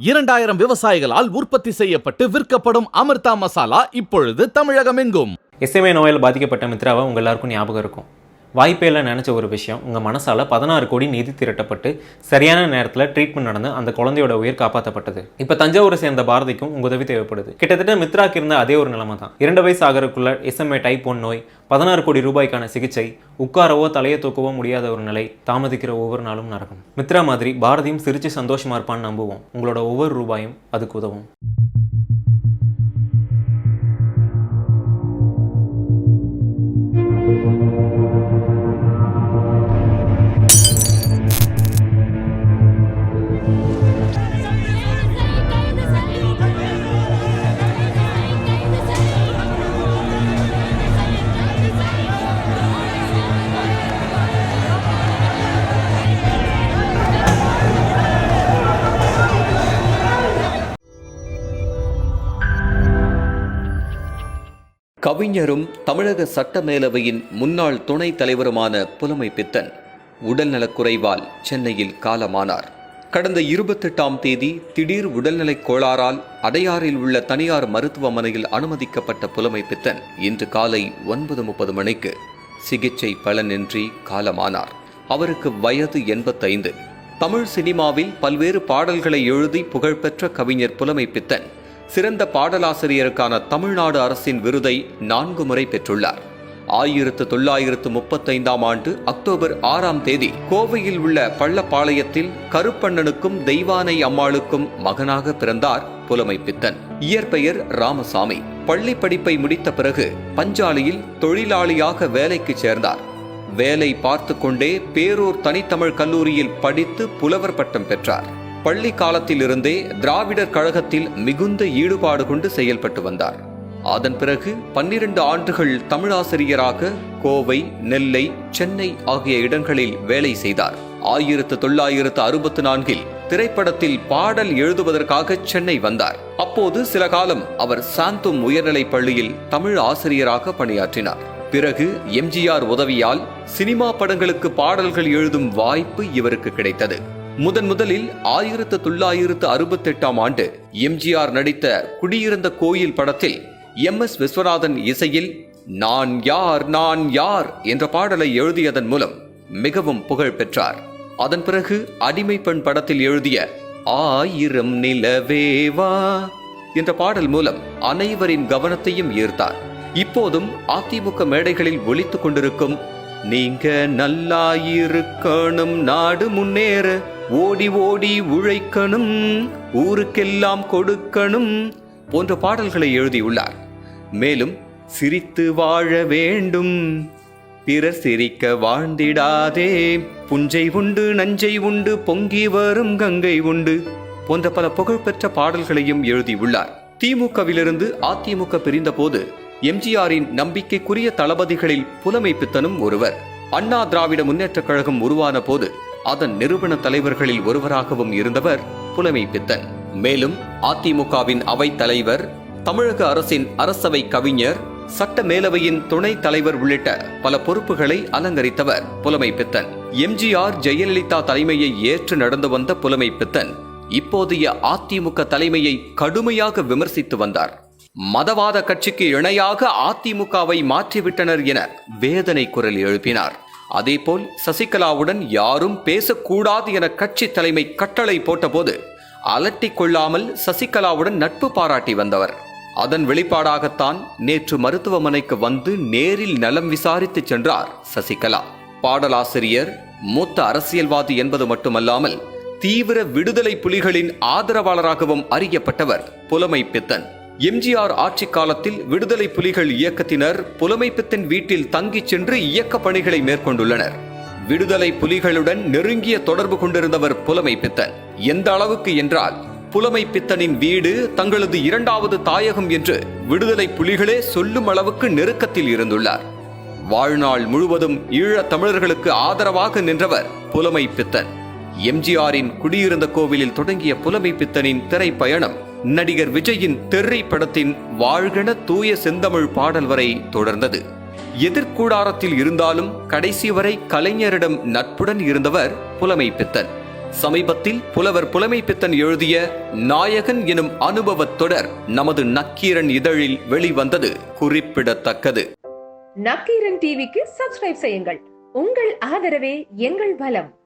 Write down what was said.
இரண்டாயிரம் விவசாயிகளால் உற்பத்தி செய்யப்பட்டு விற்கப்படும் அமிர்தா மசாலா இப்பொழுது தமிழகமெங்கும். எஸ்எம்ஏ நோயால் பாதிக்கப்பட்ட மித்ராவை உங்கள் எல்லாருக்கும் ஞாபகம் இருக்கும். வாய்ப்பே இல்லை நினச்ச ஒரு விஷயம் உங்கள் மனசால் பதினாறு கோடி நிதி திரட்டப்பட்டு சரியான நேரத்தில் ட்ரீட்மெண்ட் நடந்து அந்த குழந்தையோட உயிர் காப்பாற்றப்பட்டது இப்போ தஞ்சாவூரை சேர்ந்த பாரதிக்கும் உங்கள் உதவி தேவைப்படுது. கிட்டத்தட்ட மித்ராக்கு இருந்த அதே ஒரு நிலைமை தான். இரண்டு வயசு ஆகிறதுக்குள்ள எஸ்எம்ஏ டைப் ஒன் நோய் பதினாறு கோடி ரூபாய்க்கான சிகிச்சை உட்காரவோ தலையை தூக்கவோ முடியாத ஒரு நிலை தாமதிக்கிற ஒவ்வொரு நாளும் நடக்கும் மித்ரா மாதிரி பாரதியும் சிரித்து சந்தோஷமா இருப்பான்னு நம்புவோம். உங்களோட ஒவ்வொரு ரூபாயும் அதுக்கு உதவும். கவிஞரும் தமிழக சட்ட மேலவையின் முன்னாள் துணைத் தலைவருமான புலமை பித்தன். உடல்நலக்குறைவால் சென்னையில் காலமானார். கடந்த இருபத்தெட்டாம் தேதி திடீர் உடல்நலக் கோளாறால் அடையாறில் உள்ள தனியார் மருத்துவமனையில் அனுமதிக்கப்பட்ட புலமை பித்தன் இன்று காலை ஒன்பது முப்பது மணிக்கு சிகிச்சை பலனின்றி காலமானார். அவருக்கு வயது எண்பத்தைந்து. தமிழ் சினிமாவில் பல்வேறு பாடல்களை எழுதி புகழ்பெற்ற கவிஞர் புலமை பித்தன். சிறந்த பாடலாசிரியருக்கான தமிழ்நாடு அரசின் விருதை நான்கு முறை பெற்றுள்ளார். ஆயிரத்து தொள்ளாயிரத்து முப்பத்தைந்தாம் ஆண்டு அக்டோபர் ஆறாம் தேதி கோவையில் உள்ள பள்ளப்பாளையத்தில் கருப்பண்ணனுக்கும் தெய்வானை அம்மாளுக்கும் மகனாக பிறந்தார் புலமை பித்தன் இயற்பெயர் ராமசாமி. பள்ளி படிப்பை முடித்த பிறகு பஞ்சாலையில் தொழிலாளியாக வேலைக்கு சேர்ந்தார். வேலை பார்த்து கொண்டே பேரூர் தனித்தமிழ் கல்லூரியில் படித்து புலவர் பட்டம் பெற்றார். பள்ளி காலத்திலிருந்தே திராவிடர் கழகத்தில் மிகுந்த ஈடுபாடு கொண்டு செயல்பட்டு வந்தார். அதன் பிறகு பன்னிரண்டு ஆண்டுகள் தமிழாசிரியராக கோவை நெல்லை சென்னை ஆகிய இடங்களில் வேலை செய்தார். ஆயிரத்து தொள்ளாயிரத்து அறுபத்து நான்கில் திரைப்படத்தில் பாடல் எழுதுவதற்காக சென்னை வந்தார். அப்போது சில காலம் அவர் சாந்தும் உயர்நிலைப் பள்ளியில் தமிழ் ஆசிரியராக பணியாற்றினார். பிறகு எம்ஜிஆர் உதவியால் சினிமா படங்களுக்கு பாடல்கள் எழுதும் வாய்ப்பு இவருக்கு கிடைத்தது. முதன் முதலில் ஆயிரத்து தொள்ளாயிரத்து அறுபத்தெட்டாம் ஆண்டு எம்ஜிஆர் நடித்த குடியிருந்த கோயில் படத்தில் எம் எஸ் விஸ்வநாதன் இசையில் நான் யார் நான் யார் என்ற பாடலை எழுதியதன் மூலம் மிகவும் புகழ் பெற்றார். அதன் பிறகு அடிமை பெண் படத்தில் எழுதிய ஆயிரம் நிலவேவா என்ற பாடல் மூலம் அனைவரின் கவனத்தையும் ஈர்த்தார். இப்போதும் அதிமுக மேடைகளில் ஒலித்துக் கொண்டிருக்கும் நீங்க நல்லாயிருக்கணும் நாடு முன்னேற ஓடி ஓடி உழைக்கணும் ஊருக்கெல்லாம் கொடுக்கணும் போன்ற பாடல்களை எழுதியுள்ளார். மேலும் சிரித்து வாழ வேண்டும் பிறர் சிரிக்க வாழ்ந்திடாதே புஞ்சை உண்டு நஞ்சை உண்டு பொங்கி வரும் கங்கை உண்டு போன்ற பல புகழ்பெற்ற பாடல்களையும் எழுதியுள்ளார். திமுகவிலிருந்து அதிமுக பிரிந்தபோது எம்ஜிஆரின் நம்பிக்கைக்குரிய தளபதிகளில் புலமை பித்தனும் ஒருவர். அண்ணா திராவிட முன்னேற்றக் கழகம் உருவான போது அதன் நிறுவன தலைவர்களில் ஒருவராகவும் இருந்தவர் புலமை பித்தன். மேலும் அதிமுகவின் அவை தலைவர் தமிழக அரசின் அரசவை கவிஞர் சட்ட மேலவையின் துணை தலைவர் உள்ளிட்ட பல பொறுப்புகளை அலங்கரித்தவர் புலமை பித்தன். எம்ஜிஆர் ஜெயலலிதா தலைமையை ஏற்று நடந்து வந்த புலமை பித்தன் இப்போதைய அதிமுக தலைமையை கடுமையாக விமர்சித்து வந்தார். மதவாத கட்சிக்கு இணையாக அதிமுகவை மாற்றிவிட்டனர் என வேதனை குரல் எழுப்பினார். அதேபோல் சசிகலாவுடன் யாரும் பேசக்கூடாது என கட்சி தலைமை கட்டளை போட்டபோது அலட்டிக் கொள்ளாமல் சசிகலாவுடன் நட்பு பாராட்டி வந்தவர். அதன் வெளிப்பாடாகத்தான் நேற்று மருத்துவமனைக்கு வந்து நேரில் நலம் விசாரித்து சென்றார் சசிகலா. பாடலாசிரியர் மூத்த அரசியல்வாதி என்பது மட்டுமல்லாமல் தீவிர விடுதலை புலிகளின் ஆதரவாளராகவும் அறியப்பட்டவர் புலமை பித்தன் எம்ஜிஆர் ஆட்சி காலத்தில் விடுதலை புலிகள் இயக்கத்தினர் புலமைப்பித்தன் வீட்டில் தங்கிச் சென்று இயக்க பணிகளை மேற்கொண்டுள்ளனர். விடுதலை புலிகளுடன் நெருங்கிய தொடர்பு கொண்டிருந்தவர் புலமைப்பித்தன். எந்த அளவுக்கு என்றால் புலமைப்பித்தனின் வீடு தங்களது இரண்டாவது தாயகம் என்று விடுதலை புலிகளே சொல்லும் அளவுக்கு நெருக்கத்தில் இருந்துள்ளார். வாழ்நாள் முழுவதும் ஈழத் தமிழர்களுக்கு ஆதரவாக நின்றவர் புலமை பித்தன் எம்ஜிஆரின் குடியிருந்த கோவிலில் தொடங்கிய புலமைப்பித்தனின் திரைப்பயணம் நடிகர் விஜயின் தெர்ரி படத்தின் வாழ்கென தூய செந்தமிழ் பாடல் வரை தொடர்ந்தது. எதிர்கூடாரத்தில் இருந்தாலும் கடைசி வரை கலைஞரிடம் நட்புடன் இருந்தவர் புலமை பித்தன் சமீபத்தில் புலவர் புலமை பித்தன் எழுதிய நாயகன் எனும் அனுபவத் தொடர் நமது நக்கீரன் இதழில் வெளிவந்தது குறிப்பிடத்தக்கது. நக்கீரன் டிவிக்கு சப்ஸ்கிரைப் செய்யுங்கள். உங்கள் ஆதரவே எங்கள் பலம்.